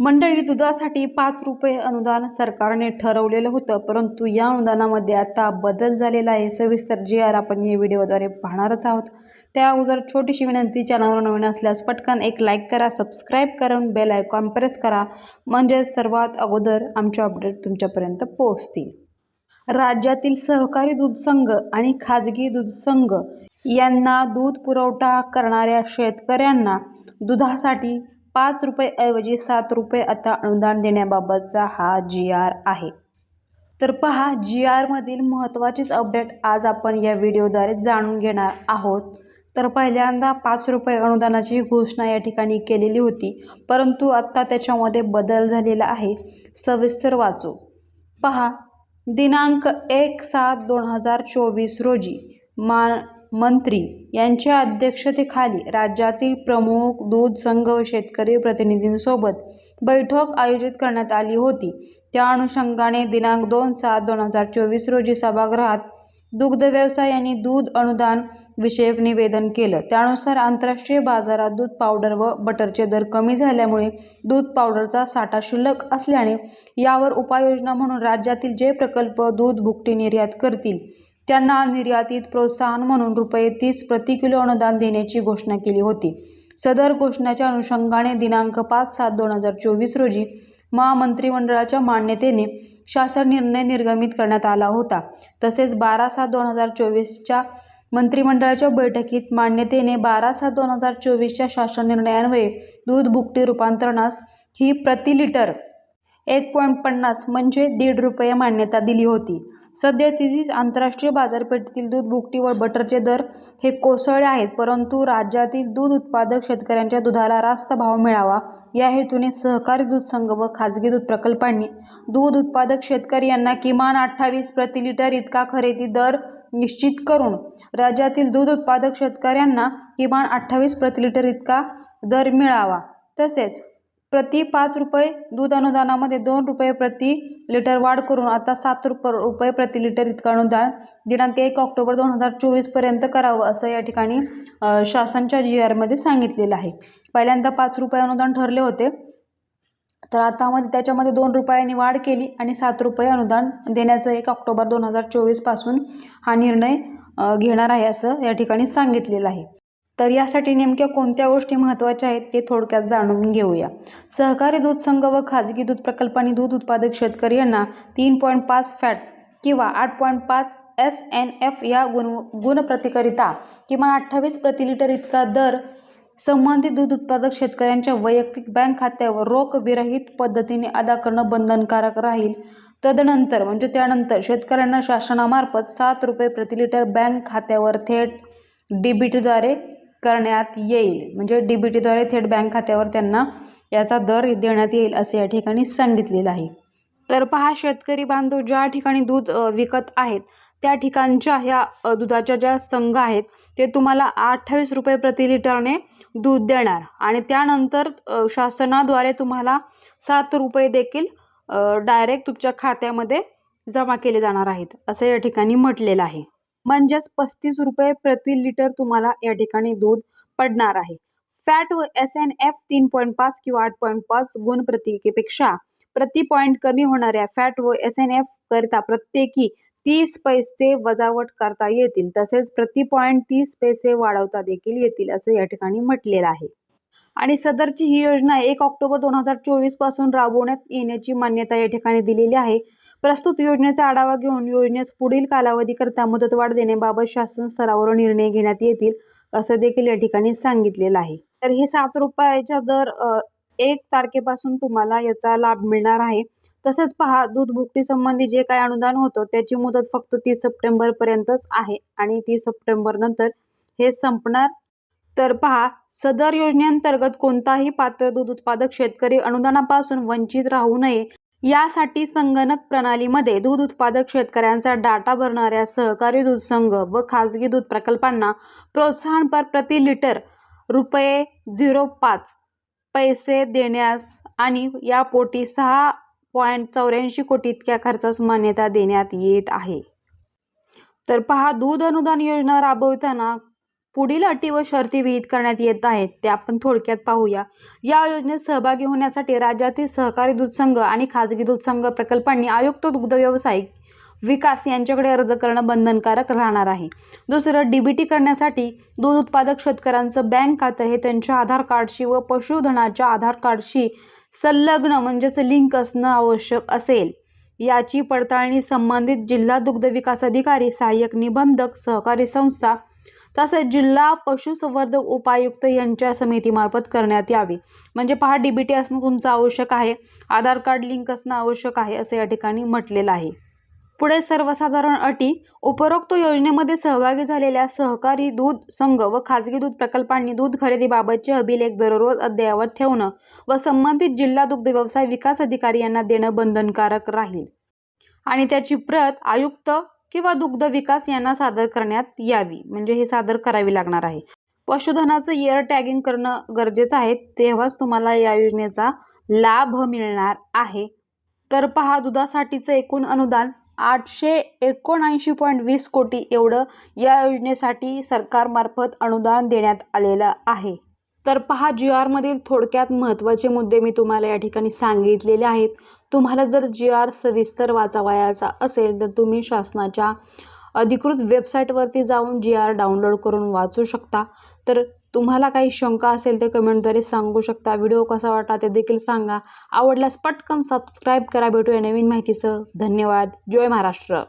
मंडळी दुधासाठी पाच रुपये अनुदान सरकारने ठरवलेलं होतं परंतु या अनुदानामध्ये आता बदल झालेला आहे. सविस्तर जी आर आपण या व्हिडिओद्वारे पाहणारच आहोत. त्या अगोदर छोटीशी विनंती चॅनलवर नवीन असल्यास पटकन एक लाईक करा सबस्क्राईब करून बेल आयकॉन प्रेस करा म्हणजे सर्वात अगोदर आमचे अपडेट तुमच्यापर्यंत पोहोचतील. राज्यातील सहकारी दूध संघ आणि खाजगी दूध संघ यांना दूध पुरवठा करणाऱ्या शेतकऱ्यांना दुधासाठी पाच रुपयेऐवजी सात रुपये आता अनुदान देण्याबाबतचा हा जी आर आहे. तर पहा जी आरमधील महत्त्वाचीच अपडेट आज आपण या व्हिडिओद्वारे जाणून घेणार आहोत. तर पहिल्यांदा पाच रुपये अनुदानाची घोषणा या ठिकाणी केलेली होती परंतु आत्ता त्याच्यामध्ये बदल झालेला आहे. सविस्तर वाचू. पहा दिनांक एक सात दोन हजार चोवीस रोजी मा मंत्री यांच्या अध्यक्षतेखाली राज्यातील प्रमुख दूध संघ व शेतकरी प्रतिनिधींसोबत बैठक आयोजित करण्यात आली होती. त्या अनुषंगाने दिनांक दोन सात दोन हजार चोवीस रोजी सभागृहात दुग्ध व्यवसायांनी दूध अनुदान विषयक निवेदन केलं. त्यानुसार आंतरराष्ट्रीय बाजारात दूध पावडर व बटरचे दर कमी झाल्यामुळे दूध पावडरचा साठा शुल्लक असल्याने यावर उपाययोजना म्हणून राज्यातील जे प्रकल्प दूध भुकटी निर्यात करतील त्यांना निर्यातीत प्रोत्साहन म्हणून रुपये तीस प्रति किलो अनुदान देण्याची घोषणा केली होती. सदर घोषणाच्या अनुषंगाने दिनांक पाच सात दोन हजार चोवीस रोजी महामंत्रिमंडळाच्या मान्यतेने शासन निर्णय निर्गमित करण्यात आला होता. तसेच बारा सात दोन हजार चोवीसच्या मंत्रिमंडळाच्या बैठकीत मान्यतेने बारा सात दोन हजार चोवीसच्या शासन निर्णयान्वये दूध भुकटी रूपांतरणास ही प्रति लिटर एक पॉईंट पन्नास म्हणजे दीड रुपये मान्यता दिली होती. सद्यस्थितीत आंतरराष्ट्रीय बाजारपेठेतील दूध भुकटी व बटरचे दर हे कोसळले आहेत परंतु राज्यातील दूध उत्पादक शेतकऱ्यांच्या दुधाला रास्त भाव मिळावा या हेतूने सहकारी दूध संघ व खाजगी दूध प्रकल्पांनी दूध उत्पादक शेतकरी यांना किमान अठ्ठावीस प्रति लिटर इतका खरेदी दर निश्चित करून राज्यातील दूध उत्पादक शेतकऱ्यांना किमान अठ्ठावीस प्रति लिटर इतका दर मिळावा. तसेच प्रति पाच रुपये दूध अनुदानामध्ये दोन रुपये प्रति लिटर वाढ करून आता सात रुप रुपये प्रति लिटर इतकं अनुदान दिनांक एक ऑक्टोबर दोन हजार चोवीसपर्यंत करावं असं या ठिकाणी शासनच्या जी आरमध्ये सांगितलेलं आहे. पहिल्यांदा पाच रुपये अनुदान ठरले होते. तर आता मध्ये त्याच्यामध्ये दोन रुपयांनी वाढ केली आणि सात रुपये अनुदान देण्याचं एक ऑक्टोबर दोन हजार चोवीसपासून हा निर्णय घेणार आहे असं या ठिकाणी सांगितलेलं आहे. तर यासाठी नेमक्या कोणत्या गोष्टी महत्त्वाच्या आहेत ते थोडक्यात जाणून घेऊया. सहकारी दूध संघ व खाजगी दूध प्रकल्पांनी दूध उत्पादक शेतकरी यांना तीन पॉईंट पाच फॅट किंवा आठ पॉईंट पाच एस एन एफ या गुण गुणप्रतिकरिता किमान अठ्ठावीस प्रति लिटर इतका दर संबंधित दूध उत्पादक शेतकऱ्यांच्या वैयक्तिक बँक खात्यावर रोख विरहित पद्धतीने अदा करणं बंधनकारक राहील. तदनंतर म्हणजे त्यानंतर शेतकऱ्यांना शासनामार्फत सात रुपये प्रति लिटर बँक खात्यावर थेट डेबिटद्वारे करण्यात येईल. म्हणजे डी बी टीद्वारे थेट बँक खात्यावर त्यांना याचा दर देण्यात येईल असे या ठिकाणी सांगितलेलं आहे. तर पहा शेतकरी बांधव ज्या ठिकाणी दूध विकत आहेत त्या ठिकाणच्या ह्या दुधाच्या ज्या संघ आहेत ते तुम्हाला अठ्ठावीस रुपये प्रति लिटरने दूध देणार. आणि त्यानंतर शासनाद्वारे तुम्हाला सात रुपये देखील डायरेक्ट तुमच्या खात्यामध्ये जमा केले जाणार आहेत असं या ठिकाणी म्हटलेलं आहे. म्हणजेच पस्तीस रुपये प्रति लिटर तुम्हाला या ठिकाणी दूध पडणार आहे. फॅट व एस एन एफ तीन पॉईंट पाच किंवा आठ पॉईंट पाच गुण प्रतिकेपेक्षा प्रति पॉईंट कमी होणाऱ्या फॅट व एस एन एफ करिता प्रत्येकी तीस पैसे वजावट करता येतील. तसेच प्रति पॉईंट तीस पैसे वाढवता देखील येतील असं या ठिकाणी म्हटलेलं आहे. आणि सदरची ही योजना एक ऑक्टोबर दोन हजार चोवीसपासून राबवण्यात येण्याची मान्यता या ठिकाणी दिलेली आहे. प्रस्तुत योजनेचा आढावा घेऊन योजनेस पुढील कालावधीकरता मुदतवाढ देण्याबाबत शासन स्तरावर निर्णय घेण्यात येतील असं देखील या ठिकाणी सांगितलेलं आहे. तर हे सात रुपयाच्या दर एक तारखेपासून तुम्हाला याचा लाभ मिळणार आहे. तसेच पहा दूध भुकटी संबंधी जे काय अनुदान होतं त्याची मुदत फक्त तीस सप्टेंबरपर्यंतच आहे आणि तीस सप्टेंबर नंतर हे संपणार. तर पहा सदर योजनेअंतर्गत कोणताही पात्र दूध उत्पादक शेतकरी अनुदानापासून वंचित राहू नये यासाठी संगणक प्रणालीमध्ये दूध उत्पादक शेतकऱ्यांचा डाटा भरणाऱ्या सहकारी दूध संघ व खाजगी दूध प्रकल्पांना प्रोत्साहनपर प्रति लिटर रुपये झिरो पाच पैसे देण्यास आणि यापोटी सहा पॉईंट चौऱ्याऐंशी कोटी इतक्या खर्चास मान्यता देण्यात येत आहे. तर पहा दूध अनुदान योजना राबवताना पुढील अटी व शर्ती विहित करण्यात येत आहेत ते आपण थोडक्यात पाहूया. या योजनेत सहभागी होण्यासाठी राज्यातील सहकारी दूध संघ आणि खाजगी दूध संघ प्रकल्पांनी आयुक्त दुग्ध व्यावसायिक विकास यांच्याकडे अर्ज करणं बंधनकारक राहणार आहे. दुसरं डी बी टी करण्यासाठी दूध उत्पादक शेतकऱ्यांचं बँक खातं हे त्यांच्या आधार कार्डशी व पशुधनाच्या आधार कार्डशी संलग्न म्हणजेच लिंक असणं आवश्यक असेल. याची पडताळणी संबंधित जिल्हा दुग्ध विकास अधिकारी सहाय्यक निबंधक सहकारी संस्था तसेच जिल्हा पशुसंवर्धक उपायुक्त यांच्या समितीमार्फत करण्यात यावी. म्हणजे पहा डी बी टी असणं तुमचं आवश्यक आहे. आधार कार्ड लिंक असणं आवश्यक आहे असं या ठिकाणी म्हटलेलं आहे. पुढे सर्वसाधारण अटी. उपरोक्त योजनेमध्ये सहभागी झालेल्या सहकारी दूध संघ व खाजगी दूध प्रकल्पांनी दूध खरेदीबाबतचे अभिलेख दररोज अद्ययावत ठेवणं व संबंधित जिल्हा दुग्ध व्यवसाय विकास अधिकारी यांना देणं बंधनकारक राहील. आणि त्याची प्रत आयुक्त किंवा दुग्ध विकास यांना सादर करण्यात यावी. म्हणजे हे सादर करावी लागणार आहे. पशुधनाचं इयर टॅगिंग करणं गरजेचं आहे. तेव्हाच तुम्हाला या योजनेचा लाभ मिळणार आहे. तर पहा दुधासाठीचं एकूण अनुदान आठशे एकोणऐंशी पॉईंट वीस कोटी एवढं या योजनेसाठी सरकारमार्फत अनुदान देण्यात आलेलं आहे. तर पहा जी आरमधील थोडक्यात महत्त्वाचे मुद्दे मी तुम्हाला या ठिकाणी सांगितलेले आहेत. तुम्हाला जर जी आर सविस्तर वाचावयाचा असेल तर तुम्ही शासनाच्या अधिकृत वेबसाईटवरती जाऊन जी आर डाउनलोड करून वाचू शकता. तर तुम्हाला काही शंका असेल तर कमेंटद्वारे सांगू शकता. व्हिडिओ कसा वाटला ते देखील सांगा. आवडल्यास पटकन सबस्क्राईब करा. भेटूया नवीन माहितीसह. धन्यवाद. जय महाराष्ट्र.